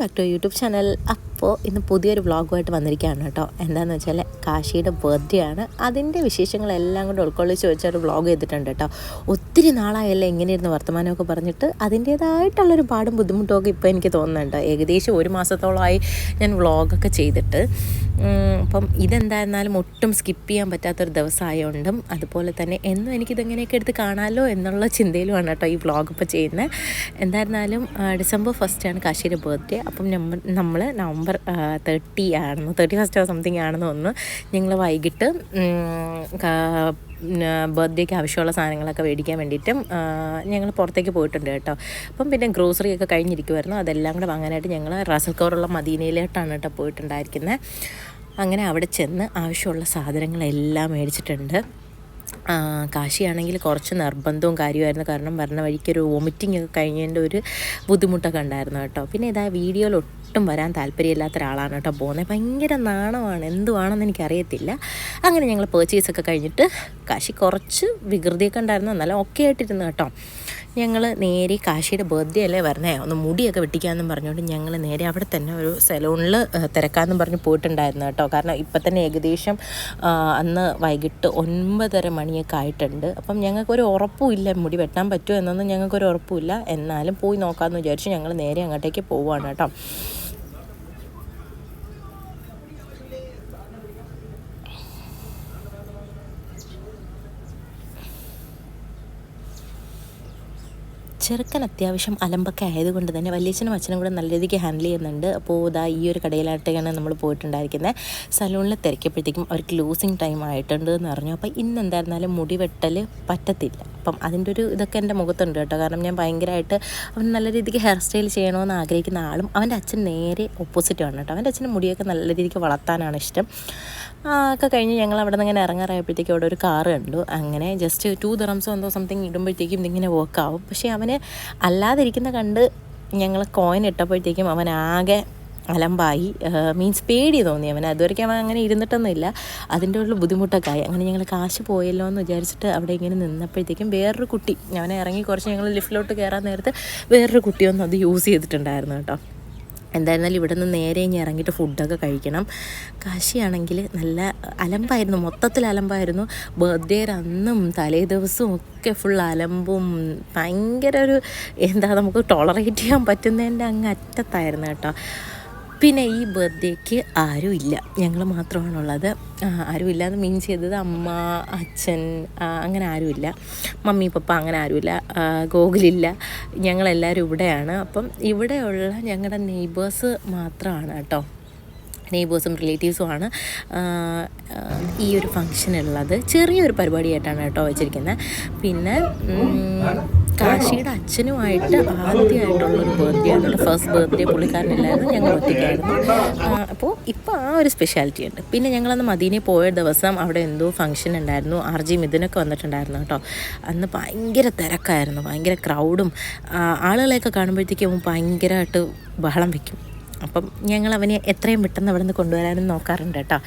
Back to YouTube channel അപ്പോൾ ഇന്ന് പുതിയൊരു വ്ളോഗുമായിട്ട് വന്നിരിക്കുകയാണ് കേട്ടോ. എന്താണെന്ന് വെച്ചാൽ കാശിയുടെ ബർത്ത്ഡേ ആണ്. അതിന്റെ വിശേഷങ്ങളെല്ലാം കൂടെ ഉൾക്കൊള്ളിച്ച് വെച്ചൊരു വ്ളോഗ് ചെയ്തിട്ടുണ്ട് കേട്ടോ. ഒത്തിരി നാളായല്ലേ ഇങ്ങനെ ഇരുന്ന് വർത്തമാനമൊക്കെ പറഞ്ഞിട്ട് അതിന്റേതായിട്ടുള്ളൊരു പാടും ബുദ്ധിമുട്ടുമൊക്കെ ഇപ്പോൾ എനിക്ക് തോന്നുന്നുണ്ട്. ഏകദേശം ഒരു മാസത്തോളമായി ഞാൻ വ്ളോഗൊക്കെ ചെയ്തിട്ട്. അപ്പം ഇതെന്തായിരുന്നാലും ഒട്ടും സ്കിപ്പ് ചെയ്യാൻ പറ്റാത്തൊരു ദിവസമായതുകൊണ്ടും അതുപോലെ തന്നെ എന്നും എനിക്കിതെങ്ങനെയൊക്കെ എടുത്ത് കാണാമല്ലോ എന്നുള്ള ചിന്തയിലുമാണ് കേട്ടോ ഈ വ്ളോഗ് ഇപ്പോൾ ചെയ്യുന്നത് എന്തായിരുന്നാലും ഡിസംബർ ഫസ്റ്റാണ് കാശിയുടെ ബർത്ത്ഡേ അപ്പം നമ്മൾ നമ്മൾ നവംബർ തേർട്ടി ആണെന്ന് തേർട്ടി ഫസ്റ്റ് സംതിങ് ആണെന്ന് തോന്നുന്നു. ഞങ്ങൾ വൈകിട്ട് ബർത്ത്ഡേക്ക് ആവശ്യമുള്ള സാധനങ്ങളൊക്കെ മേടിക്കാൻ വേണ്ടിയിട്ടും ഞങ്ങൾ പുറത്തേക്ക് പോയിട്ടുണ്ട് കേട്ടോ. അപ്പം പിന്നെ ഗ്രോസറി ഒക്കെ കഴിഞ്ഞിരിക്കുമായിരുന്നു അതെല്ലാം കൂടെ വാങ്ങാനായിട്ട് ഞങ്ങൾ റാസൽ കവറുള്ള മദീനയിലോട്ടാണ് കേട്ടോ പോയിട്ടുണ്ടായിരിക്കുന്നത് അങ്ങനെ അവിടെ ചെന്ന് ആവശ്യമുള്ള സാധനങ്ങളെല്ലാം മേടിച്ചിട്ടുണ്ട്. കാശിയാണെങ്കിൽ കുറച്ച് നിർബന്ധവും കാര്യമായിരുന്നു കാരണം വരണ വഴിക്ക് ഒരു വോമിറ്റിംഗ് ഒക്കെ കഴിഞ്ഞതിന്റെ ഒരു ബുദ്ധിമുട്ടൊക്കെ ഉണ്ടായിരുന്നു കേട്ടോ. പിന്നെ ഇതാ വീഡിയോയിൽ ഒട്ടും വരാൻ താല്പര്യമില്ലാത്ത ഒരാളാണ് കേട്ടോ പോകുന്നത്. ഭയങ്കര നാണമാണ്. എന്തുവാണെന്ന് എനിക്കറിയത്തില്ല. അങ്ങനെ ഞങ്ങൾ പേർച്ചേസ് ഒക്കെ കഴിഞ്ഞിട്ട് കാശി കുറച്ച് വികൃതിയൊക്കെ ഉണ്ടായിരുന്നു. എന്നാലും ഓക്കെ ആയിട്ടിരുന്നു കേട്ടോ. ഞങ്ങൾ നേരെ കാശിയുടെ ബർത്ത്ഡേ അല്ലേ വരണേ? ഒന്ന് മുടിയൊക്കെ വെട്ടിക്കാമെന്നും പറഞ്ഞുകൊണ്ട് ഞങ്ങൾ നേരെ അവിടെ തന്നെ ഒരു സലൂണിൽ തിരക്കാമെന്നും പറഞ്ഞ് പോയിട്ടുണ്ടായിരുന്നു കേട്ടോ. കാരണം ഇപ്പം തന്നെ ഏകദേശം അന്ന് വൈകിട്ട് ഒൻപതര മണിയൊക്കെ ആയിട്ടുണ്ട്. അപ്പം ഞങ്ങൾക്കൊരു ഉറപ്പും ഇല്ല മുടി വെട്ടാൻ പറ്റുമോ എന്നൊന്നും ഞങ്ങൾക്കൊരു ഉറപ്പുമില്ല എന്നാലും പോയി നോക്കാമെന്ന് വിചാരിച്ച് ഞങ്ങൾ നേരെ അങ്ങോട്ടേക്ക് പോവുകയാണ് കേട്ടോ. ചെറുക്കൻ അത്യാവശ്യം അലമ്പൊക്കെ ആയതുകൊണ്ട് തന്നെ വലിയച്ഛനും അച്ഛനും കൂടെ നല്ല രീതിക്ക് ഹാൻഡിൽ ചെയ്യുന്നുണ്ട്. അപ്പോൾ ഇതാ ഈ ഒരു കടയിലായിട്ടാണ് നമ്മൾ പോയിട്ടുണ്ടായിരിക്കുന്നത് സലൂണിൽ തിരക്കിയപ്പോഴത്തേക്കും അവർക്ക് ലൂസിങ് ടൈം ആയിട്ടുണ്ട് എന്ന് പറഞ്ഞു. അപ്പോൾ ഇന്ന് എന്തായിരുന്നാലും മുടി വെട്ടൽ പറ്റത്തില്ല. അപ്പം അതിന്റെ ഒരു ഇതൊക്കെ എന്റെ മുഖത്തുണ്ട് കേട്ടോ. കാരണം ഞാൻ ഭയങ്കരമായിട്ട് അവൻ നല്ല രീതിക്ക് ഹെയർ സ്റ്റൈൽ ചെയ്യണമെന്ന് ആഗ്രഹിക്കുന്ന ആളും അവന്റെ അച്ഛൻ നേരെ ഓപ്പോസിറ്റ് ആണ് കേട്ടോ. അവന്റെ അച്ഛന് മുടിയൊക്കെ നല്ല രീതിക്ക് വളർത്താനാണ് ഇഷ്ടം. ഒക്കെ കഴിഞ്ഞ് ഞങ്ങൾ അവിടെ നിന്ന് ഇങ്ങനെ ഇറങ്ങാറായപ്പോഴത്തേക്കും അവിടെ ഒരു കാറ് കണ്ടു. അങ്ങനെ ജസ്റ്റ് ടു ദറംസ് എന്തോ സംതിങ് ഇടുമ്പോഴത്തേക്കും ഇതിങ്ങനെ വർക്ക് ആവും. പക്ഷേ അവന് അല്ലാതിരിക്കുന്ന കണ്ട് ഞങ്ങൾ കോയിൻ ഇട്ടപ്പോഴത്തേക്കും അവൻ ആകെ അലമ്പായി. മീൻസ് പേടി തോന്നി അവൻ അതുവരെയ്ക്കും അവൻ അങ്ങനെ ഇരുന്നിട്ടൊന്നുമില്ല. അതിന്റെ ഉള്ള ബുദ്ധിമുട്ടൊക്കെ ആയി. അങ്ങനെ ഞങ്ങൾ കാശ് പോയല്ലോ എന്ന് വിചാരിച്ചിട്ട് അവിടെ ഇങ്ങനെ നിന്നപ്പോഴത്തേക്കും വേറൊരു കുട്ടി അവനെ ഇറങ്ങി കുറച്ച് ഞങ്ങൾ ലിഫ്റ്റിലോട്ട് കയറാൻ നേരത്ത് വേറൊരു കുട്ടിയൊന്നും അത് യൂസ് ചെയ്തിട്ടുണ്ടായിരുന്നു കേട്ടോ. എന്തായിരുന്നാലും ഇവിടെ നിന്ന് നേരെ ഇനി ഇറങ്ങിയിട്ട് ഫുഡൊക്കെ കഴിക്കണം. കാശിയാണെങ്കിൽ നല്ല അലമ്പായിരുന്നു മൊത്തത്തിൽ അലമ്പായിരുന്നു. ബർത്ത്ഡേ അന്നും തലേ ദിവസവും ഒക്കെ ഫുൾ അലമ്പും ഭയങ്കര ഒരു എന്താ നമുക്ക് ടോളറേറ്റ് ചെയ്യാൻ പറ്റുന്നതിന്റെ അങ്ങ് അറ്റത്തായിരുന്നു കേട്ടോ. പിന്നെ ഈ ബർത്ത്ഡേക്ക് ആരും ഇല്ല. ഞങ്ങൾ മാത്രമാണുള്ളത്. ആരും ഇല്ലാന്ന് മീൻ ചെയ്തത് അമ്മ അച്ഛൻ അങ്ങനെ ആരുമില്ല മമ്മി പപ്പ അങ്ങനെ ആരുമില്ല ഗോകുലില്ല ഞങ്ങളെല്ലാവരും ഇവിടെയാണ്. അപ്പം ഇവിടെയുള്ള ഞങ്ങളുടെ നെയ്ബേഴ്സ് മാത്രമാണ് കേട്ടോ. നെയ്ബേഴ്സും റിലേറ്റീവ്സുമാണ് ഈ ഒരു ഫങ്ഷൻ ഉള്ളത്. ചെറിയൊരു പരിപാടിയായിട്ടാണ് കേട്ടോ വെച്ചിരിക്കുന്നത് പിന്നെ കാശിയുടെ അച്ഛനുമായിട്ട് ആദ്യമായിട്ടുള്ളൊരു ബർത്ത്ഡേ ആണ്. ഫസ്റ്റ് ബർത്ത്ഡേ പുള്ളിക്കാരനില്ലായിരുന്നു. ഞങ്ങൾ ഒറ്റയ്ക്കായിരുന്നു. അപ്പോൾ ഇപ്പോൾ ആ ഒരു സ്പെഷ്യാലിറ്റി ഉണ്ട്. പിന്നെ ഞങ്ങളന്ന് മദീനയിൽ പോയ ദിവസം അവിടെ എന്തോ ഫംഗ്ഷൻ ഉണ്ടായിരുന്നു. ആർ ജി മിഥുനൊക്കെ വന്നിട്ടുണ്ടായിരുന്നു കേട്ടോ. അന്ന് ഭയങ്കര തിരക്കായിരുന്നു. ഭയങ്കര ക്രൗഡും ആളുകളെയൊക്കെ കാണുമ്പോഴത്തേക്കും ഭയങ്കരമായിട്ട് ബഹളം വയ്ക്കും അപ്പം ഞങ്ങൾ അവനെ എത്രയും പെട്ടെന്ന് അവിടെ നിന്ന് കൊണ്ടുവരാനും നോക്കാറുണ്ട് കേട്ടോ.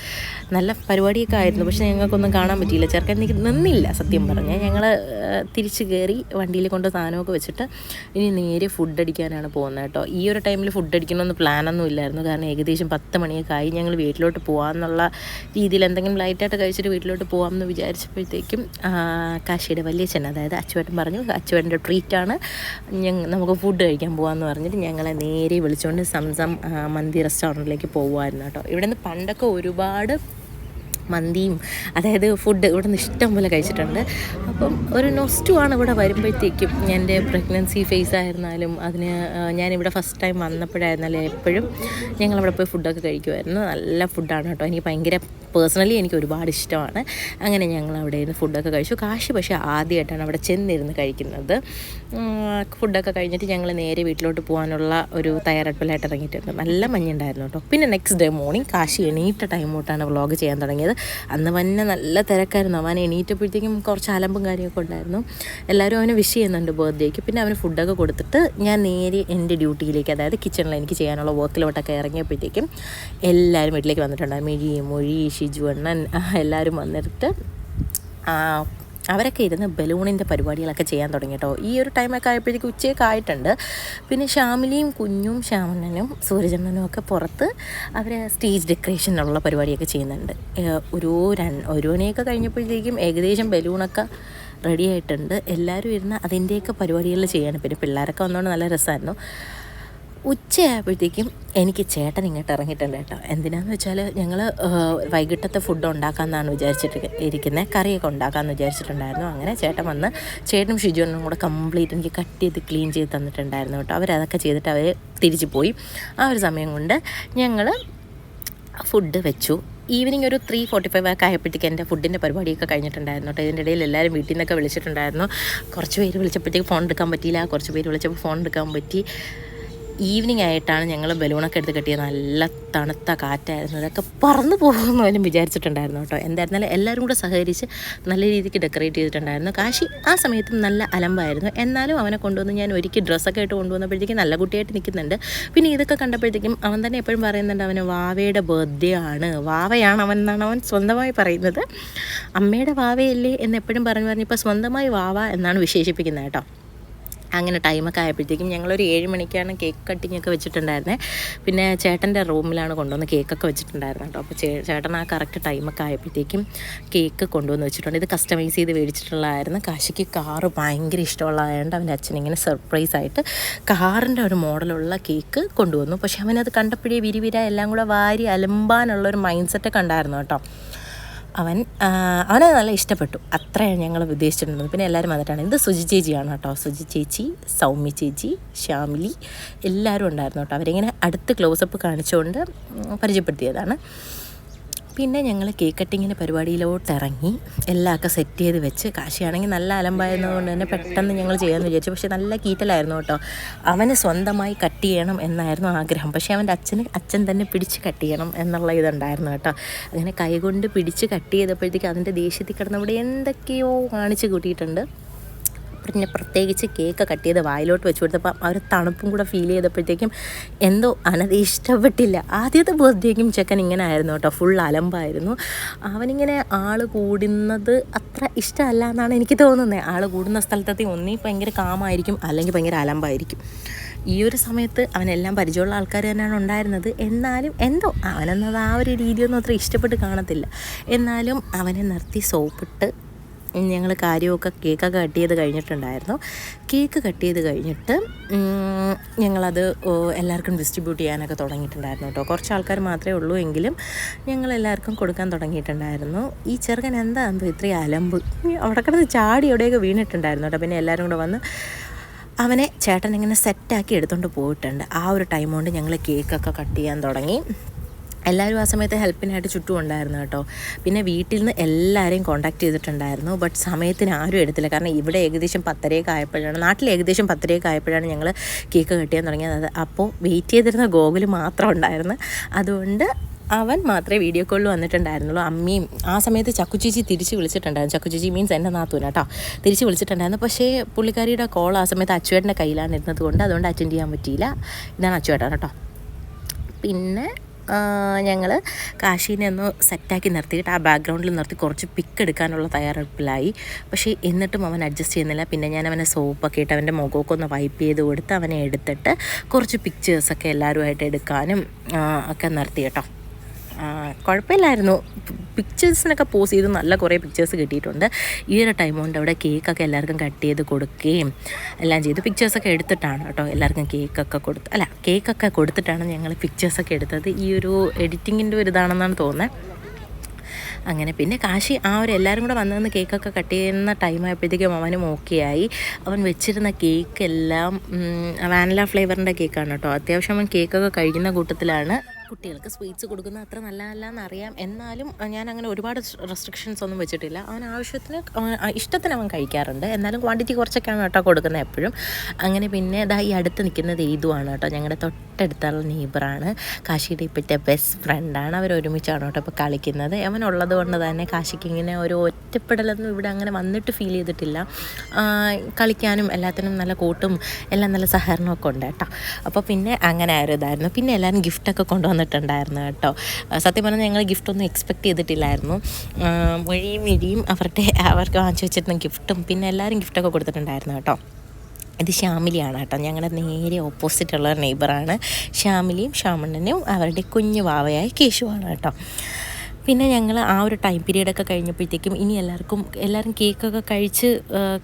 നല്ല പരിപാടിയൊക്കെ ആയിരുന്നു. പക്ഷേ ഞങ്ങൾക്കൊന്നും കാണാൻ പറ്റിയില്ല. ചെറുക്കൻ എനിക്ക് നിന്നില്ല സത്യം പറഞ്ഞാൽ. ഞങ്ങൾ തിരിച്ച് കയറി വണ്ടിയിൽ കൊണ്ട് സാധനമൊക്കെ വെച്ചിട്ട് ഇനി നേരെ ഫുഡ് അടിക്കാനാണ് പോകുന്നത് കേട്ടോ. ഈ ഒരു ടൈമിൽ ഫുഡ് അടിക്കണമെന്ന് പ്ലാനൊന്നും ഇല്ലായിരുന്നു. കാരണം ഏകദേശം പത്ത് മണിയൊക്കെ ആയി. ഞങ്ങൾ വീട്ടിലോട്ട് പോകാമെന്നുള്ള രീതിയിൽ എന്തെങ്കിലും ലൈറ്റായിട്ട് കഴിച്ചിട്ട് വീട്ടിലോട്ട് പോകാമെന്ന് വിചാരിച്ചപ്പോഴത്തേക്കും കാശിയുടെ വലിയ വലിയച്ഛൻ അതായത് അച്ചുവേട്ടൻ പറഞ്ഞു അച്ചുവേട്ടന്റെ ട്രീറ്റാണ് ഞങ്ങൾ നമുക്ക് ഫുഡ് കഴിക്കാൻ പോകാമെന്ന് പറഞ്ഞിട്ട് ഞങ്ങളെ നേരെ വിളിച്ചുകൊണ്ട് സംസം മന്തി റെസ്റ്റോറന്റിലേക്ക് പോകുമായിരുന്നു കേട്ടോ. ഇവിടെ നിന്ന് പണ്ടൊക്കെ ഒരുപാട് മന്തിയും അതായത് ഫുഡ് ഇവിടെ നിന്ന് ഇഷ്ടം പോലെ കഴിച്ചിട്ടുണ്ട്. അപ്പം ഒരു നൊസ്റ്റു ആണ് ഇവിടെ വരുമ്പോഴത്തേക്കും എന്റെ പ്രഗ്നൻസി ഫേസ് ആയിരുന്നാലും അതിന് ഞാനിവിടെ ഫസ്റ്റ് ടൈം വന്നപ്പോഴായിരുന്നാലും എപ്പോഴും ഞങ്ങളവിടെ പോയി ഫുഡൊക്കെ കഴിക്കുമായിരുന്നു. നല്ല ഫുഡാണ് കേട്ടോ. എനിക്ക് ഭയങ്കര പേഴ്സണലി എനിക്ക് ഒരുപാട് ഇഷ്ടമാണ്. അങ്ങനെ ഞങ്ങൾ അവിടെ ഇരുന്ന് ഫുഡൊക്കെ കഴിച്ചു. കാശ് പക്ഷേ ആദ്യമായിട്ടാണ് അവിടെ ചെന്നിരുന്ന് കഴിക്കുന്നത്. ഫുഡൊക്കെ കഴിഞ്ഞിട്ട് ഞങ്ങൾ നേരെ വീട്ടിലോട്ട് പോകാനുള്ള ഒരു തയ്യാറെടുപ്പിലായിട്ട് ഇറങ്ങിയിട്ടുണ്ട്. നല്ല മഞ്ഞുണ്ടായിരുന്നു കേട്ടോ. പിന്നെ നെക്സ്റ്റ് ഡേ മോർണിംഗ് കാശി എണീറ്റ ടൈം തൊട്ടാണ് വ്ളോഗ് ചെയ്യാൻ തുടങ്ങിയത്. അന്ന് വന്നെ നല്ല തിരക്കായിരുന്നു. അവൻ എണീറ്റപ്പോഴത്തേക്കും കുറച്ച് അലമ്പും കാര്യമൊക്കെ ഉണ്ടായിരുന്നു. എല്ലാവരും അവന് വിഷ് ചെയ്യുന്നുണ്ട് ബർത്ത്ഡേക്ക് പിന്നെ അവന് ഫുഡൊക്കെ കൊടുത്തിട്ട് ഞാൻ നേരെ എന്റെ ഡ്യൂട്ടിയിലേക്ക് അതായത് കിച്ചണിൽ എനിക്ക് ചെയ്യാനുള്ള വർക്കിലോട്ടൊക്കെ ഇറങ്ങിയപ്പോഴത്തേക്കും എല്ലാവരും വീട്ടിലേക്ക് വന്നിട്ടുണ്ടായിരുന്നു. മിഴി മൊഴി ഷിജു അണ്ണൻ എല്ലാവരും വന്നിട്ട് അവരൊക്കെ ഇരുന്ന് ബലൂണിന്റെ പരിപാടികളൊക്കെ ചെയ്യാൻ തുടങ്ങി കേട്ടോ ഈ ഒരു ടൈമൊക്കെ ആയപ്പോഴേക്കും ഉച്ചയൊക്കെ ആയിട്ടുണ്ട്. പിന്നെ ശ്യാമിലിയും കുഞ്ഞും ശ്യാമണ്ണനും സൂര്യചന്ദ്രനും ഒക്കെ പുറത്ത് അവർ സ്റ്റേജ് ഡെക്കറേഷനുള്ള പരിപാടിയൊക്കെ ചെയ്യുന്നുണ്ട്. ഒരു രൺ ഒരു മണിയൊക്കെ കഴിഞ്ഞപ്പോഴത്തേക്കും ഏകദേശം ബലൂണൊക്കെ റെഡി ആയിട്ടുണ്ട്. എല്ലാവരും ഇരുന്ന് അതിന്റെയൊക്കെ പരിപാടികളിൽ ചെയ്യാണ്. പിന്നെ പിള്ളേരൊക്കെ വന്നുകൊണ്ട് നല്ല രസമായിരുന്നു. ഉച്ചയായപ്പോഴത്തേക്കും എനിക്ക് ചേട്ടൻ ഇങ്ങോട്ട് ഇറങ്ങിയിട്ടുണ്ട് കേട്ടോ. എന്തിനാന്ന് വെച്ചാൽ ഞങ്ങൾ വൈകിട്ടത്തെ ഫുഡ് ഉണ്ടാക്കാമെന്നാണ് വിചാരിച്ചിട്ട് ഇരിക്കുന്നത് കറിയൊക്കെ ഉണ്ടാക്കാമെന്ന് വിചാരിച്ചിട്ടുണ്ടായിരുന്നു. അങ്ങനെ ചേട്ടൻ വന്ന് ചേട്ടനും ഷിജുവിനും കൂടെ കംപ്ലീറ്റ് എനിക്ക് കട്ട് ചെയ്ത് ക്ലീൻ ചെയ്ത് തന്നിട്ടുണ്ടായിരുന്നു കേട്ടോ. അവരതൊക്കെ ചെയ്തിട്ട് അവർ തിരിച്ചു പോയി. ആ ഒരു സമയം കൊണ്ട് ഞങ്ങൾ ഫുഡ് വെച്ചു. ഈവനിങ് ഒരു ത്രീ ഫോർട്ടി ഫൈവ് ഒക്കെ ആയപ്പോഴത്തേക്ക് എന്റെ ഫുഡിന്റെ പരിപാടിയൊക്കെ കഴിഞ്ഞിട്ടുണ്ടായിരുന്നു കേട്ടോ. ഇതിന്റെ ഇടയിൽ എല്ലാവരും വീട്ടിൽ നിന്നൊക്കെ വിളിച്ചിട്ടുണ്ടായിരുന്നു. കുറച്ച് പേര് വിളിച്ചപ്പോഴത്തേക്ക് ഫോൺ എടുക്കാൻ പറ്റിയില്ല. കുറച്ച് പേര് വിളിച്ചപ്പോൾ ഫോൺ എടുക്കാൻ പറ്റി. ഈവനിങ് ആയിട്ടാണ് ഞങ്ങൾ ബലൂണൊക്കെ എടുത്ത് കെട്ടിയത്. നല്ല തണുത്ത കാറ്റായിരുന്നു. അതൊക്കെ പറന്നു പോകുമെന്ന് പോലും വിചാരിച്ചിട്ടുണ്ടായിരുന്നു കേട്ടോ. എന്തായിരുന്നാലും എല്ലാവരും കൂടെ സഹകരിച്ച് നല്ല രീതിക്ക് ഡെക്കറേറ്റ് ചെയ്തിട്ടുണ്ടായിരുന്നു. കാശി ആ സമയത്തും നല്ല അലമ്പായിരുന്നു. എന്നാലും അവനെ കൊണ്ടുവന്ന് ഞാൻ ഒരിക്കൽ ഡ്രസ്സൊക്കെ ആയിട്ട് കൊണ്ടുവന്നപ്പോഴത്തേക്കും നല്ല കുട്ടിയായിട്ട് നിൽക്കുന്നുണ്ട്. പിന്നെ ഇതൊക്കെ കണ്ടപ്പോഴത്തേക്കും അവൻ തന്നെ എപ്പോഴും പറയുന്നുണ്ട് അവന് വാവയുടെ ബർത്ത്ഡേ ആണ്. വാവയാണ് അവൻ എന്നാണ് അവൻ സ്വന്തമായി പറയുന്നത്. അമ്മയുടെ വാവയല്ലേ എന്ന് എപ്പോഴും പറഞ്ഞു പറഞ്ഞ് ഇപ്പോൾ സ്വന്തമായി വാവ എന്നാണ് വിശേഷിപ്പിക്കുന്നത് കേട്ടോ. അങ്ങനെ ടൈമൊക്കെ ആയപ്പോഴത്തേക്കും ഞങ്ങളൊരു ഏഴ് മണിക്കാണ് കേക്ക് കട്ടിങ് ഒക്കെ വെച്ചിട്ടുണ്ടായിരുന്നത് പിന്നെ ചേട്ടന്റെ റൂമിലാണ് കൊണ്ടുവന്ന് കേക്കൊക്കെ വെച്ചിട്ടുണ്ടായിരുന്നു കേട്ടോ അപ്പോൾ ചേട്ടൻ ആ കറക്റ്റ് ടൈമൊക്കെ ആയപ്പോഴത്തേക്കും കേക്ക് കൊണ്ടുവന്ന് വെച്ചിട്ടുണ്ട്. ഇത് കസ്റ്റമൈസ് ചെയ്ത് മേടിച്ചിട്ടുള്ളതായിരുന്നു. കാശിക്ക് കാറ് ഭയങ്കര ഇഷ്ടമുള്ളതായതുകൊണ്ട് അവന്റെ അച്ഛൻ ഇങ്ങനെ സർപ്രൈസ് ആയിട്ട് കാറിന്റെ ഒരു മോഡലുള്ള കേക്ക് കൊണ്ടുവന്നു. പക്ഷേ അവനത് കണ്ടപ്പോഴേ വിരിവിര എല്ലാം കൂടെ വാരി അലമ്പാനുള്ളൊരു മൈൻഡ് സെറ്റൊക്കെ ഉണ്ടായിരുന്നു കേട്ടോ. അവൻ അവനെ അവനത് നല്ല ഇഷ്ടപ്പെട്ടു. അത്രയാണ് ഞങ്ങൾ ഉദ്ദേശിച്ചിട്ടുള്ളത് പിന്നെ എല്ലാവരും വന്നിട്ടാണ് ഇത് സുജി ചേച്ചിയാണ് കേട്ടോ. സുജി ചേച്ചി സൗമ്യ ചേച്ചി ശ്യാമിലി എല്ലാവരും ഉണ്ടായിരുന്നു കേട്ടോ. അവരിങ്ങനെ അടുത്ത് ക്ലോസപ്പ് കാണിച്ചുകൊണ്ട് പരിചയപ്പെടുത്തിയതാണ്. പിന്നെ ഞങ്ങൾ കേക്ക് കട്ടിങ്ങിന്റെ പരിപാടിയിലോട്ട് ഇറങ്ങി എല്ലാമൊക്കെ സെറ്റ് ചെയ്ത് വെച്ച് കാശിയാണെങ്കിൽ നല്ല അലമ്പായിരുന്നതുകൊണ്ട് തന്നെ പെട്ടെന്ന് ഞങ്ങൾ ചെയ്യാമെന്ന് വിചാരിച്ചു. പക്ഷേ നല്ല കീറ്റലായിരുന്നു കേട്ടോ. അവന് സ്വന്തമായി കട്ട് ചെയ്യണം എന്നായിരുന്നു ആഗ്രഹം. പക്ഷേ അവന്റെ അച്ഛന് അച്ഛൻ തന്നെ പിടിച്ച് കട്ട് ചെയ്യണം എന്നുള്ള ഇതുണ്ടായിരുന്നു കേട്ടോ. അങ്ങനെ കൈകൊണ്ട് പിടിച്ച് കട്ട് ചെയ്തപ്പോഴത്തേക്ക് അതിന്റെ ദേഷ്യത്തിൽ കിടന്ന് ഇവിടെ എന്തൊക്കെയോ കാണിച്ച് കൂട്ടിയിട്ടുണ്ട്. പിന്നെ പ്രത്യേകിച്ച് കേക്ക് കട്ട് ചെയ്ത് വായിലോട്ട് വെച്ച് കൊടുത്തപ്പോൾ ആ ഒരു തണുപ്പും കൂടെ ഫീൽ ചെയ്തപ്പോഴത്തേക്കും എന്തോ അനത് ഇഷ്ടപ്പെട്ടില്ല. ആദ്യത്തെ ബർത്ത്ഡേക്കും ചെക്കൻ ഇങ്ങനെ ആയിരുന്നു കേട്ടോ ഫുൾ അലമ്പായിരുന്നു. അവനിങ്ങനെ ആൾ കൂടുന്നത് അത്ര ഇഷ്ടമല്ല എന്നാണ് എനിക്ക് തോന്നുന്നത് ആൾ കൂടുന്ന സ്ഥലത്തെത്തി ഒന്നീ ഭയങ്കര കാമായിരിക്കും അല്ലെങ്കിൽ ഭയങ്കര അലമ്പായിരിക്കും. ഈ ഒരു സമയത്ത് അവനെല്ലാം പരിചയമുള്ള ആൾക്കാർ തന്നെയാണ് ഉണ്ടായിരുന്നത്. എന്നാലും എന്തോ അവനെന്നത് ആ ഒരു രീതിയൊന്നും അത്ര ഇഷ്ടപ്പെട്ട് കാണത്തില്ല. എന്നാലും അവനെ നിർത്തി സോപ്പിട്ട് ഞങ്ങൾ കാര്യമൊക്കെ കേക്കൊക്കെ കട്ട് ചെയ്ത് കഴിഞ്ഞിട്ടുണ്ടായിരുന്നു. കേക്ക് കട്ട് ചെയ്ത് കഴിഞ്ഞിട്ട് ഞങ്ങളത് എല്ലാവർക്കും ഡിസ്ട്രിബ്യൂട്ട് ചെയ്യാനൊക്കെ തുടങ്ങിയിട്ടുണ്ടായിരുന്നു കേട്ടോ. കുറച്ച് ആൾക്കാർ മാത്രമേ ഉള്ളൂ എങ്കിലും ഞങ്ങൾ എല്ലാവർക്കും കൊടുക്കാൻ തുടങ്ങിയിട്ടുണ്ടായിരുന്നു. ഈ ചെറുക്കൻ എന്താ എന്തോ ഇത്രയും അലമ്പ്. അവിടെ കിടന്ന് ചാടി എവിടെയൊക്കെ വീണിട്ടുണ്ടായിരുന്നു കേട്ടോ. പിന്നെ എല്ലാവരും കൂടെ വന്ന് അവനെ ചേട്ടൻ ഇങ്ങനെ സെറ്റാക്കി എടുത്തുകൊണ്ട് പോയിട്ടുണ്ട്. ആ ഒരു ടൈം കൊണ്ട് ഞങ്ങൾ കേക്കൊക്കെ കട്ട് ചെയ്യാൻ തുടങ്ങി. എല്ലാവരും ആ സമയത്ത് ഹെൽപ്പിനായിട്ട് ചുറ്റും ഉണ്ടായിരുന്നു കേട്ടോ. പിന്നെ വീട്ടിൽ നിന്ന് എല്ലാവരെയും കോൺടാക്ട് ചെയ്തിട്ടുണ്ടായിരുന്നു. ബട്ട് സമയത്തിന് ആരും എടുത്തില്ല. കാരണം ഇവിടെ ഏകദേശം പത്തരയൊക്കെ ആയപ്പോഴാണ് നാട്ടിൽ ഏകദേശം പത്തരയൊക്കെ ആയപ്പോഴാണ് ഞങ്ങൾ കേക്ക് കട്ട് ചെയ്യാൻ തുടങ്ങിയത്. അപ്പോൾ വെയിറ്റ് ചെയ്തിരുന്ന ഗോകുൽ മാത്രം ഉണ്ടായിരുന്നു. അതുകൊണ്ട് അവൻ മാത്രമേ വീഡിയോ കോളിൽ വന്നിട്ടുണ്ടായിരുന്നുള്ളൂ. അമ്മയും ആ സമയത്ത് ചക്കുചേച്ചി തിരിച്ച് വിളിച്ചിട്ടുണ്ടായിരുന്നു. ചക്കുചേച്ചി മീൻസ് എന്റെ നാത്തൂന കേട്ടോ തിരിച്ച് വിളിച്ചിട്ടുണ്ടായിരുന്നു. പക്ഷേ പുള്ളിക്കാരിയുടെ കോൾ ആ സമയത്ത് അച്ചുവേട്ടന്റെ കയ്യിലാണ് ഇരുന്നത് കൊണ്ട് അതുകൊണ്ട് അറ്റൻഡ് ചെയ്യാൻ പറ്റിയില്ല. ഇതാണ് അച്ചുവേട്ടൻ കേട്ടോ പിന്നെ ഞങ്ങൾ കാശീനെ ഒന്ന് സെറ്റാക്കി നിർത്തിയിട്ട് ആ ബാക്ക്ഗ്രൗണ്ടിൽ നിർത്തി കുറച്ച് പിക്ക് എടുക്കാനുള്ള തയ്യാറെടുപ്പിലായി. പക്ഷേ എന്നിട്ടും അവൻ അഡ്ജസ്റ്റ് ചെയ്യുന്നില്ല. പിന്നെ ഞാൻ അവനെ സോപ്പൊക്കെ ഇട്ട് അവന്റെ മുഖമൊക്കെ ഒന്ന് വൈപ്പ് ചെയ്ത് കൊടുത്ത് അവനെ എടുത്തിട്ട് കുറച്ച് പിക്ചേഴ്സൊക്കെ എല്ലാവരുമായിട്ട് എടുക്കാനും ഒക്കെ നിർത്തി കേട്ടോ. കുഴപ്പമില്ലായിരുന്നു. പിക്ചേഴ്സിനൊക്കെ പോസ് ചെയ്ത് നല്ല കുറേ പിക്ചേഴ്സ് കിട്ടിയിട്ടുണ്ട്. ഈ ഒരു ടൈം കൊണ്ട് അവിടെ കേക്കൊക്കെ എല്ലാവർക്കും കട്ട് ചെയ്ത് കൊടുക്കുകയും എല്ലാം ചെയ്ത്. പിക്ചേഴ്സൊക്കെ എടുത്തിട്ടാണ് കേട്ടോ എല്ലാവർക്കും കേക്കൊക്കെ കൊടുത്ത് അല്ല കേക്കൊക്കെ കൊടുത്തിട്ടാണ് ഞങ്ങൾ പിക്ചേഴ്സൊക്കെ എടുത്തത്. ഈ ഒരു എഡിറ്റിങ്ങിന്റെ ഒരു ഇതാണെന്നാണ് തോന്നുന്നത് അങ്ങനെ പിന്നെ കാശി ആ ഒരു എല്ലാവരും കൂടെ വന്നതെന്ന് കേക്കൊക്കെ കട്ട് ചെയ്യുന്ന ടൈം ആയപ്പോഴത്തേക്കും അവനും ആയി. അവൻ വെച്ചിരുന്ന കേക്കെല്ലാം വാനില ഫ്ലേവറിന്റെ കേക്കാണ് കേട്ടോ. അത്യാവശ്യം അവൻ കേക്കൊക്കെ കഴിക്കുന്ന കൂട്ടത്തിലാണ്. കുട്ടികൾക്ക് സ്വീറ്റ്സ് കൊടുക്കുന്നത് അത്ര നല്ലതല്ല എന്നറിയാം എന്നാലും ഞാൻ അങ്ങനെ ഒരുപാട് റെസ്ട്രിക്ഷൻസ് ഒന്നും വെച്ചിട്ടില്ല. അവൻ ആവശ്യത്തിന് ഇഷ്ടത്തിന് അവൻ കഴിക്കാറുണ്ട്. എന്നാലും ക്വാണ്ടിറ്റി കുറച്ചൊക്കെയാണ് കേട്ടോ കൊടുക്കുന്നത് എപ്പോഴും. അങ്ങനെ പിന്നെ ഇതാ ഈ അടുത്ത് നിൽക്കുന്നത് ഏതുവാണ് കേട്ടോ. ഞങ്ങളുടെ തൊട്ടടുത്തുള്ള നെയ്ബറാണ് കാശിയുടെ ഇപ്പോഴത്തെ ബെസ്റ്റ് ഫ്രണ്ടാണ് അവർ ഒരുമിച്ചാണ് കേട്ടോ ഇപ്പോൾ കളിക്കുന്നത്. അവനുള്ളത് കൊണ്ട് തന്നെ കാശിക്ക് ഇങ്ങനെ ഒരു ഒറ്റപ്പെടലൊന്നും ഇവിടെ അങ്ങനെ വന്നിട്ട് ഫീൽ ചെയ്തിട്ടില്ല. കളിക്കാനും എല്ലാത്തിനും നല്ല കൂട്ടും എല്ലാം നല്ല സഹകരണമൊക്കെ ഉണ്ട് കേട്ടോ. അപ്പോൾ പിന്നെ അങ്ങനെ ആയിരുന്നു പിന്നെ എല്ലാവരും ഗിഫ്റ്റൊക്കെ കൊണ്ടുവന്നിട്ടുണ്ടായിരുന്നു കേട്ടോ. സത്യം പറഞ്ഞാൽ ഞങ്ങൾ ഗിഫ്റ്റൊന്നും എക്സ്പെക്റ്റ് ചെയ്തിട്ടില്ലായിരുന്നു. മൊഴിയും മിഴിയും അവരുടെ അവർക്ക് വാങ്ങിച്ചു വെച്ചിരുന്ന ഗിഫ്റ്റും പിന്നെ എല്ലാവരും ഗിഫ്റ്റൊക്കെ കൊടുത്തിട്ടുണ്ടായിരുന്നു കേട്ടോ. ഇത് ശ്യാമിലിയാണ് കേട്ടോ. ഞങ്ങളുടെ നേരെ ഓപ്പോസിറ്റുള്ള നെയ്ബറാണ് ശ്യാമിലിയും ഷാമണ്ണനും അവരുടെ കുഞ്ഞു വാവയായ കേശുവാണ് കേട്ടോ. പിന്നെ ഞങ്ങൾ ആ ഒരു ടൈം പീരീഡൊക്കെ കഴിഞ്ഞപ്പോഴത്തേക്കും ഇനി എല്ലാവർക്കും എല്ലാവരും കേക്കൊക്കെ കഴിച്ച്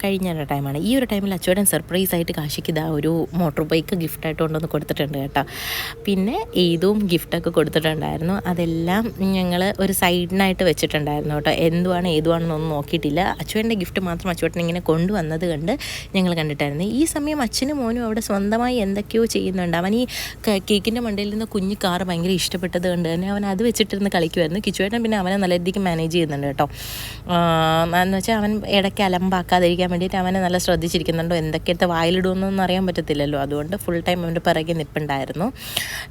കഴിഞ്ഞ ടൈമാണ് ഈ ഒരു ടൈമിൽ അച്ചുവടൻ സർപ്രൈസ് ആയിട്ട് കാശിക്ക് ഇതാ ഒരു മോട്ടോർ ബൈക്ക് ഗിഫ്റ്റായിട്ട് കൊണ്ടുവന്ന് കൊടുത്തിട്ടുണ്ട് കേട്ടോ. പിന്നെ ഏതും ഗിഫ്റ്റൊക്കെ കൊടുത്തിട്ടുണ്ടായിരുന്നു. അതെല്ലാം ഞങ്ങൾ ഒരു സൈഡിനായിട്ട് വെച്ചിട്ടുണ്ടായിരുന്നു കേട്ടോ. എന്തുവാണ് ഏതുവാണെന്നൊന്നും നോക്കിയിട്ടില്ല. അച്ചുവേന്റെ ഗിഫ്റ്റ് മാത്രം അച്ചുവേട്ടൻ ഇങ്ങനെ കൊണ്ടുവന്നത് കണ്ട് ഞങ്ങൾ കണ്ടിട്ടായിരുന്നു. ഈ സമയം അച്ഛനും മോനും അവിടെ സ്വന്തമായി എന്തൊക്കെയോ ചെയ്യുന്നുണ്ട്. അവൻ ഈ കേക്കിന്റെ മണ്ടയിൽ നിന്ന് കുഞ്ഞു കാർ ഭയങ്കര ഇഷ്ടപ്പെട്ടത് കൊണ്ട് തന്നെ അവൻ അത് വെച്ചിട്ടിരുന്ന് കളിക്കുമായിരുന്നു കിച്ചുവേട്ടൻ പിന്നെ അവനെ നല്ല രീതിക്ക് മാനേജ് ചെയ്യുന്നുണ്ട് കേട്ടോ. എന്ന് വെച്ചാൽ അവൻ ഇടയ്ക്ക് അലമ്പാക്കാതിരിക്കാൻ വേണ്ടിയിട്ട് അവനെ നല്ല ശ്രദ്ധിച്ചിരിക്കുന്നുണ്ടോ? എന്തൊക്കെയത്തെ വായിലിടുമെന്നൊന്നും അറിയാൻ പറ്റത്തില്ലല്ലോ. അതുകൊണ്ട് ഫുൾ ടൈം അവന്റെ പിറകെ നിൽപ്പുണ്ടായിരുന്നു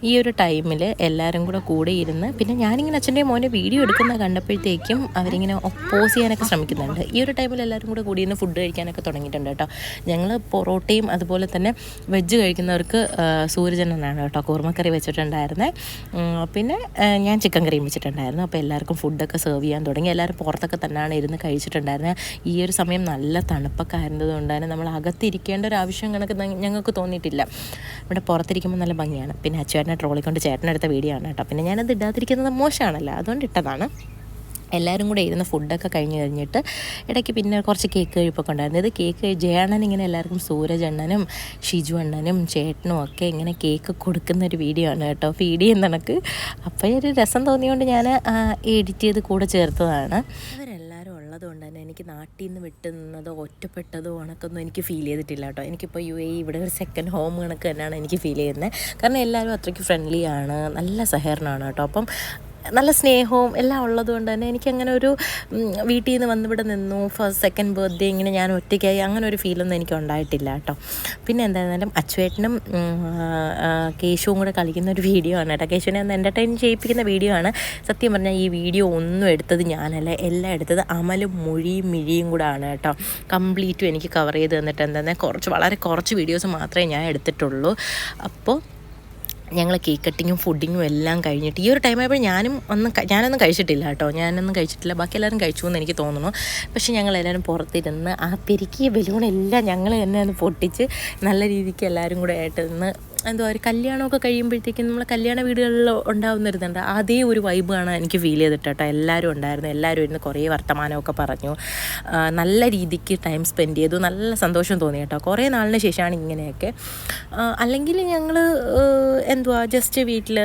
ഈ ഒരു ടൈമിൽ എല്ലാവരും കൂടെ കൂടെ ഇരുന്ന് പിന്നെ ഞാനിങ്ങനെ അച്ഛന്റെ മോനെ വീഡിയോ എടുക്കുന്ന കണ്ടപ്പോഴത്തേക്കും അവരിങ്ങനെ ഒപ്പോസ് ചെയ്യാനൊക്കെ ശ്രമിക്കുന്നുണ്ട്. ഈ ഒരു ടൈമിൽ എല്ലാവരും കൂടെ കൂടി ഇരുന്ന് ഫുഡ് കഴിക്കാനൊക്കെ തുടങ്ങിയിട്ടുണ്ട് കേട്ടോ. ഞങ്ങൾ പൊറോട്ടയും അതുപോലെ തന്നെ വെജ് കഴിക്കുന്നവർക്ക് സൂര്യജനനാണ് കേട്ടോ. കുറുമക്കറി വെച്ചിട്ടുണ്ടായിരുന്നത് പിന്നെ ഞാൻ ചിക്കൻ കറിയും വെച്ചിട്ടുണ്ടായിരുന്നു. അപ്പോൾ എല്ലാവർക്കും ഫുഡൊക്കെ സെർവ് ചെയ്യാൻ തുടങ്ങി. എല്ലാവരും പുറത്തൊക്കെ തന്നെയാണ് ഇരുന്ന് കഴിച്ചിട്ടുണ്ടായിരുന്നത് ഈ ഒരു സമയം നല്ല തണുപ്പൊക്കെ ആയിരുന്നതുകൊണ്ട് തന്നെ നമ്മൾ അകത്തിരിക്കേണ്ട ഒരു ആവശ്യം കണക്ക് ഞങ്ങൾക്ക് തോന്നിയിട്ടില്ല. ഇവിടെ പുറത്തിരിക്കുമ്പോൾ നല്ല ഭംഗിയാണ്. പിന്നെ അച്ചുവേട്ടനെ ട്രോളി കൊണ്ട് ചേട്ടനെടുത്ത വീഡിയോ ആണ് കേട്ടോ. പിന്നെ ഞാനത് ഇടാതിരിക്കുന്നത് മോശമാണല്ലോ അതുകൊണ്ട് ഇട്ടതാണ്. എല്ലാവരും കൂടെ ഇരുന്ന് ഫുഡൊക്കെ കഴിഞ്ഞ് കഴിഞ്ഞിട്ട് ഇടയ്ക്ക് പിന്നെ കുറച്ച് കേക്ക് കഴിപ്പൊക്കെ ഉണ്ടായിരുന്നു. ഇത് കേക്ക് ജയണ്ണൻ ഇങ്ങനെ എല്ലാവർക്കും സൂരജ് അണ്ണനും ഷിജു അണ്ണനും ചേട്ടനും ഒക്കെ ഇങ്ങനെ കേക്ക് കൊടുക്കുന്ന ഒരു വീഡിയോ ആണ് കേട്ടോ. ഫീഡ് ചെയ്യുന്ന കണക്ക്. അപ്പോൾ ഒരു രസം തോന്നിയുകൊണ്ട് ഞാൻ എഡിറ്റ് ചെയ്ത് കൂടെ ചേർത്തതാണ്. അവരെല്ലാവരും ഉള്ളതുകൊണ്ട് തന്നെ എനിക്ക് നാട്ടിൽ നിന്ന് വിട്ടുന്നതോ ഒറ്റപ്പെട്ടതോ കണക്കൊന്നും എനിക്ക് ഫീൽ ചെയ്തിട്ടില്ല കേട്ടോ. എനിക്കിപ്പോൾ യു എ ഇവിടെ ഒരു സെക്കൻഡ് ഹോം കണക്ക് തന്നെയാണ് എനിക്ക് ഫീൽ ചെയ്യുന്നത് കാരണം എല്ലാവരും അത്രയ്ക്ക് ഫ്രണ്ട്ലി ആണ് നല്ല സഹകരണമാണ് കേട്ടോ. അപ്പം നല്ല സ്നേഹവും എല്ലാം ഉള്ളത് കൊണ്ട് തന്നെ എനിക്കങ്ങനെ ഒരു വീട്ടിൽ നിന്ന് വന്ന് ഇവിടെ നിന്നു. ഫസ്റ്റ് സെക്കൻഡ് ബർത്ത്ഡേ ഇങ്ങനെ ഞാൻ ഒറ്റയ്ക്കായി അങ്ങനെ ഒരു ഫീലൊന്നും എനിക്ക് ഉണ്ടായിട്ടില്ല കേട്ടോ. പിന്നെ എന്തായിരുന്നാലും അച്ചുവേട്ടനും കേശുവും കൂടെ കളിക്കുന്ന ഒരു വീഡിയോ ആണ് കേട്ടോ. കേശുവിനെ ഒന്ന് എന്റർടൈൻ ചെയ്യിപ്പിക്കുന്ന വീഡിയോ ആണ്. സത്യം പറഞ്ഞാൽ ഈ വീഡിയോ ഒന്നും എടുത്തത് ഞാനല്ല. എല്ലാം എടുത്തത് അമലും മൊഴിയും മിഴിയും കൂടെ ആണ് കേട്ടോ. കംപ്ലീറ്റും എനിക്ക് കവർ ചെയ്ത് തന്നിട്ട് എന്താ കുറച്ച് വളരെ കുറച്ച് വീഡിയോസ് മാത്രമേ ഞാൻ എടുത്തിട്ടുള്ളൂ. അപ്പോൾ ഞങ്ങൾ കേക്ക് കട്ടിങ്ങും ഫുഡിങ്ങും എല്ലാം കഴിഞ്ഞിട്ട് ഈ ഒരു ടൈം ആയപ്പോൾ ഞാനും ഒന്നും ഞാനൊന്നും കഴിച്ചിട്ടില്ല കേട്ടോ. ഞാനൊന്നും കഴിച്ചിട്ടില്ല. ബാക്കി എല്ലാവരും കഴിച്ചു എന്ന് എനിക്ക് തോന്നുന്നു. പക്ഷേ ഞങ്ങൾ എല്ലാവരും പുറത്തിരുന്ന് ആ പെരുക്കിയ ബലൂണെല്ലാം ഞങ്ങൾ തന്നെ ഒന്ന് പൊട്ടിച്ച് നല്ല രീതിക്ക് എല്ലാവരും കൂടെ ആയിട്ട് നിന്ന് എന്തുവാ ഒരു കല്യാണമൊക്കെ കഴിയുമ്പോഴത്തേക്കും നമ്മൾ കല്യാണ വീടുകളിൽ ഉണ്ടാവുന്നൊരിതുണ്ട്. അതേ ഒരു വൈബാണ് എനിക്ക് ഫീൽ ചെയ്തിട്ട് കേട്ടോ എല്ലാവരും ഉണ്ടായിരുന്നു. എല്ലാവരും ഇരുന്ന് കുറേ വർത്തമാനമൊക്കെ പറഞ്ഞു. നല്ല രീതിക്ക് ടൈം സ്പെൻഡ് ചെയ്തു. നല്ല സന്തോഷം തോന്നി കേട്ടോ കുറേ നാളിന് ശേഷമാണ് ഇങ്ങനെയൊക്കെ. അല്ലെങ്കിൽ ഞങ്ങൾ എന്തുവാ ജസ്റ്റ് വീട്ടിൽ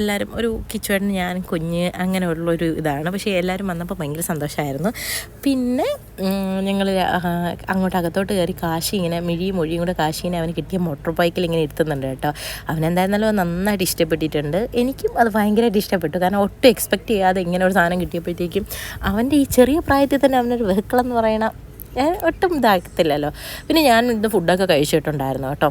എല്ലാവരും ഒരു കിച്ചുവേട്ടൻ ഞാൻ കുഞ്ഞ് അങ്ങനെയുള്ളൊരു ഇതാണ്. പക്ഷേ എല്ലാവരും വന്നപ്പോൾ ഭയങ്കര സന്തോഷമായിരുന്നു പിന്നെ ഞങ്ങൾ അങ്ങോട്ട് അകത്തോട്ട് കയറി കാശി ഇങ്ങനെ മിഴിയും മൊഴിയും കൂടെ കാശിനെ അവന് കിട്ടിയ മോട്ടോർ ബൈക്കിൽ ഇങ്ങനെ ഇരുത്തുന്നുണ്ട് കേട്ടോ. അവനെന്തായിരുന്നാലും നന്നായിട്ട് ഇഷ്ടപ്പെട്ടിട്ടുണ്ട്. എനിക്കും അത് ഭയങ്കരമായിട്ട് ഇഷ്ടപ്പെട്ടു. കാരണം ഒട്ടും എക്സ്പെക്റ്റ് ചെയ്യാതെ ഇങ്ങനെ ഒരു സാധനം കിട്ടിയപ്പോഴത്തേക്കും അവന്റെ ഈ ചെറിയ പ്രായത്തിൽ തന്നെ അവനൊരു വെഹിക്കിൾ എന്ന് പറയണ ഒട്ടും ഇതാക്കത്തില്ലല്ലോ. പിന്നെ ഞാൻ ഇന്ന് ഫുഡൊക്കെ കഴിച്ചിട്ടുണ്ടായിരുന്നു കേട്ടോ.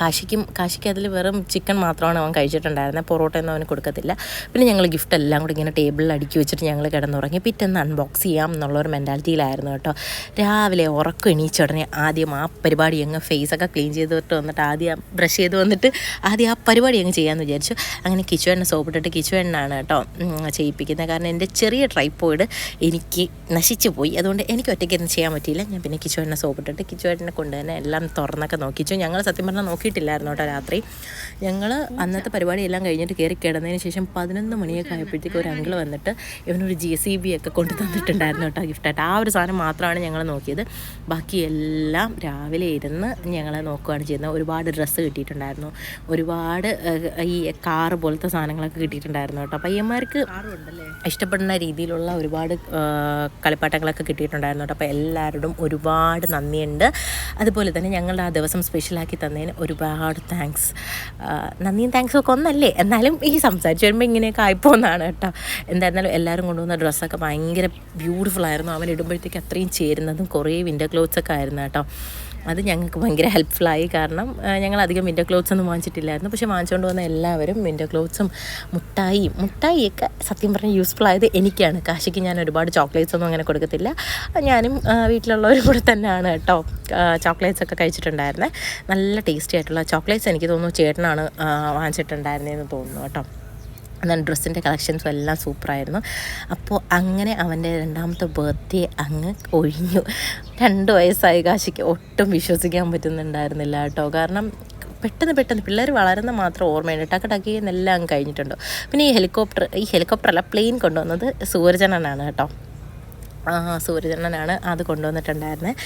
കാശിക്കും കാശിക്ക് അതിൽ വെറും ചിക്കൻ മാത്രമാണ് അവൻ കഴിച്ചിട്ടുണ്ടായിരുന്നത് പൊറോട്ടയൊന്നും അവന് കൊടുക്കത്തില്ല. പിന്നെ ഞങ്ങൾ ഗിഫ്റ്റ് എല്ലാം കൂടി ഇങ്ങനെ ടേബിളിൽ അടുക്കി വെച്ചിട്ട് ഞങ്ങൾ കിടന്നുറങ്ങി. പിറ്റേന്ന് അൺബോക്സ് ചെയ്യാം എന്നുള്ള ഒരു മെന്റാലിറ്റിയിലായിരുന്നു കേട്ടോ. രാവിലെ ഉറക്കം എണീച്ച ഉടനെ ആദ്യം ആ പരിപാടി അങ്ങ് ഫേസൊക്കെ ക്ലീൻ ചെയ്തിട്ട് വന്നിട്ട് ആദ്യം ബ്രഷ് ചെയ്ത് വന്നിട്ട് ആദ്യം ആ പരിപാടി അങ്ങ് ചെയ്യാമെന്ന് വിചാരിച്ചു. അങ്ങനെ കിച്ചുവേണ്ണ സോപ്പിട്ടിട്ട് കിച്ചുവേണ്ണാണ് കേട്ടോ ചെയ്യിപ്പിക്കുന്നത്. കാരണം എന്റെ ചെറിയ ട്രൈപ്പോയിഡ് എനിക്ക് നശിച്ചു പോയി. അതുകൊണ്ട് എനിക്ക് ഒറ്റയ്ക്ക് ഒന്നും ചെയ്യാൻ പറ്റിയില്ല. ഞാൻ പിന്നെ കിച്ചുവേണ്ണ സോപ്പിട്ടിട്ട് കിച്ചുവേട്ടനെ കൊണ്ട് തന്നെ എല്ലാം തുറന്നൊക്കെ നോക്കിച്ചു. ഞങ്ങൾ സത്യം പറഞ്ഞാൽ നോക്കിയിട്ടില്ലായിരുന്നു കേട്ടോ രാത്രി. ഞങ്ങൾ അന്നത്തെ പരിപാടി എല്ലാം കഴിഞ്ഞിട്ട് കയറി കിടന്നതിന് ശേഷം പതിനൊന്ന് മണിയൊക്കെ ആയപ്പോഴത്തേക്ക് ഒരു അങ്കിൾ വന്നിട്ട് ഇവനൊരു ജി സി ബി ഒക്കെ കൊണ്ടു തന്നിട്ടുണ്ടായിരുന്നു കേട്ടോ ഗിഫ്റ്റായിട്ട് ആ ഒരു സാധനം മാത്രമാണ് ഞങ്ങൾ നോക്കിയത്. ബാക്കി എല്ലാം രാവിലെ ഇരുന്ന് ഞങ്ങൾ നോക്കുകയാണ് ചെയ്യുന്നത്. ഒരുപാട് ഡ്രസ്സ് കിട്ടിയിട്ടുണ്ടായിരുന്നു. ഒരുപാട് ഈ കാറ് പോലത്തെ സാധനങ്ങളൊക്കെ കിട്ടിയിട്ടുണ്ടായിരുന്നു കേട്ടോ. പയ്യന്മാർക്ക് ഇഷ്ടപ്പെടുന്ന രീതിയിലുള്ള ഒരുപാട് കളിപ്പാട്ടങ്ങളൊക്കെ കിട്ടിയിട്ടുണ്ടായിരുന്നു കേട്ടോ. അപ്പോൾ എല്ലാവരോടും ഒരുപാട് നന്ദിയുണ്ട്. അതുപോലെ തന്നെ ഞങ്ങളുടെ ആ ദിവസം സ്പെഷ്യലാക്കി തന്നതിന് ഒരുപാട് താങ്ക്സ് നന്ദിയും താങ്ക്സും ഒക്കെ ഒന്നല്ലേ? എന്നാലും ഈ സംസാരിച്ച് വരുമ്പോൾ ഇങ്ങനെയൊക്കെ ആയിപ്പോന്നാണ് കേട്ടോ. എന്തായിരുന്നാലും എല്ലാവരും കൊണ്ടുവന്ന ഡ്രസ്സൊക്കെ ഭയങ്കര ബ്യൂട്ടിഫുൾ ആയിരുന്നു. അവൻ ഇടുമ്പോഴത്തേക്ക് അത്രയും ചേരുന്നതും കുറേ വിന്റർ ക്ലോത്ത്സ് ഒക്കെ ആയിരുന്നു കേട്ടോ. അത് ഞങ്ങൾക്ക് ഭയങ്കര ഹെൽപ്ഫുള്ളായി കാരണം ഞങ്ങൾ അധികം വിന്റർ ക്ലോത്ത്സ് ഒന്നും വാങ്ങിച്ചിട്ടില്ലായിരുന്നു. പക്ഷേ വാങ്ങിച്ചുകൊണ്ട് വന്ന എല്ലാവരും വിന്റർ ക്ലോത്ത്സും മുട്ടായിയും മുട്ടായിയൊക്കെ സത്യം പറഞ്ഞാൽ യൂസ്ഫുൾ ആയത് എനിക്കാണ്. കാശിക്ക് ഞാൻ ഒരുപാട് ചോക്ലേറ്റ്സ് ഒന്നും അങ്ങനെ കൊടുക്കത്തില്ല. ഞാനും വീട്ടിലുള്ളവരും കൂടെ തന്നെയാണ് കേട്ടോ ചോക്ലേറ്റ്സ് ഒക്കെ കഴിച്ചിട്ടുണ്ടായിരുന്നത് നല്ല ടേസ്റ്റി ആയിട്ടുള്ള ചോക്ലേറ്റ്സ് എനിക്ക് തോന്നുന്നു ചേട്ടനാണ് വാങ്ങിച്ചിട്ടുണ്ടായിരുന്നതെന്ന് തോന്നുന്നു കേട്ടോ. എന്നാൽ ഡ്രസ്സിന്റെ കളക്ഷൻസും എല്ലാം സൂപ്പറായിരുന്നു. അപ്പോൾ അങ്ങനെ അവന്റെ രണ്ടാമത്തെ ബർത്ത്ഡേ അങ്ങ് ഒഴിഞ്ഞു. രണ്ട് വയസ്സായി കാശിക്ക് ഒട്ടും വിശ്വസിക്കാൻ പറ്റുന്നുണ്ടായിരുന്നില്ല കേട്ടോ. കാരണം പെട്ടെന്ന് പെട്ടെന്ന് പിള്ളേർ വളരുന്ന മാത്രം ഓർമ്മയുണ്ട്. ടക്ക് ടക്കി എന്നെല്ലാം കഴിഞ്ഞിട്ടുണ്ടോ? പിന്നെ ഈ ഹെലികോപ്റ്റർ ഈ ഹെലികോപ്റ്റർ അല്ല പ്ലെയിൻ കൊണ്ടുവന്നത് സൂര്യജനനാണ് കേട്ടോ. ആ സൂര്യജനനാണ് അത് കൊണ്ടുവന്നിട്ടുണ്ടായിരുന്നത്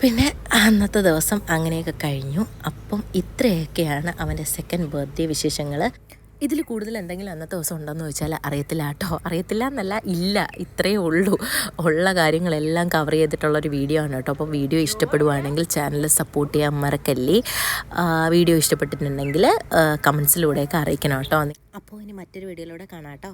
പിന്നെ അന്നത്തെ ദിവസം അങ്ങനെയൊക്കെ കഴിഞ്ഞു. അപ്പം ഇത്രയൊക്കെയാണ് അവന്റെ സെക്കൻഡ് ബർത്ത്ഡേ വിശേഷങ്ങൾ ഇതിൽ കൂടുതൽ എന്തെങ്കിലും അന്നത്തെ ദിവസം ഉണ്ടെന്ന് ചോദിച്ചാൽ അറിയത്തില്ല കേട്ടോ. അറിയത്തില്ല എന്നല്ല ഇല്ല. ഇത്രയേ ഉള്ളൂ. ഉള്ള കാര്യങ്ങളെല്ലാം കവർ ചെയ്തിട്ടുള്ളൊരു വീഡിയോ ആണ് കേട്ടോ. അപ്പോൾ വീഡിയോ ഇഷ്ടപ്പെടുവാണെങ്കിൽ ചാനൽ സപ്പോർട്ട് ചെയ്യാൻ മറക്കല്ലേ. വീഡിയോ ഇഷ്ടപ്പെട്ടിട്ടുണ്ടെങ്കിൽ കമൻസിലൂടെയൊക്കെ അറിയിക്കണം കേട്ടോ. അപ്പോൾ ഇനി മറ്റൊരു വീഡിയോയിലൂടെ കാണാം കേട്ടോ.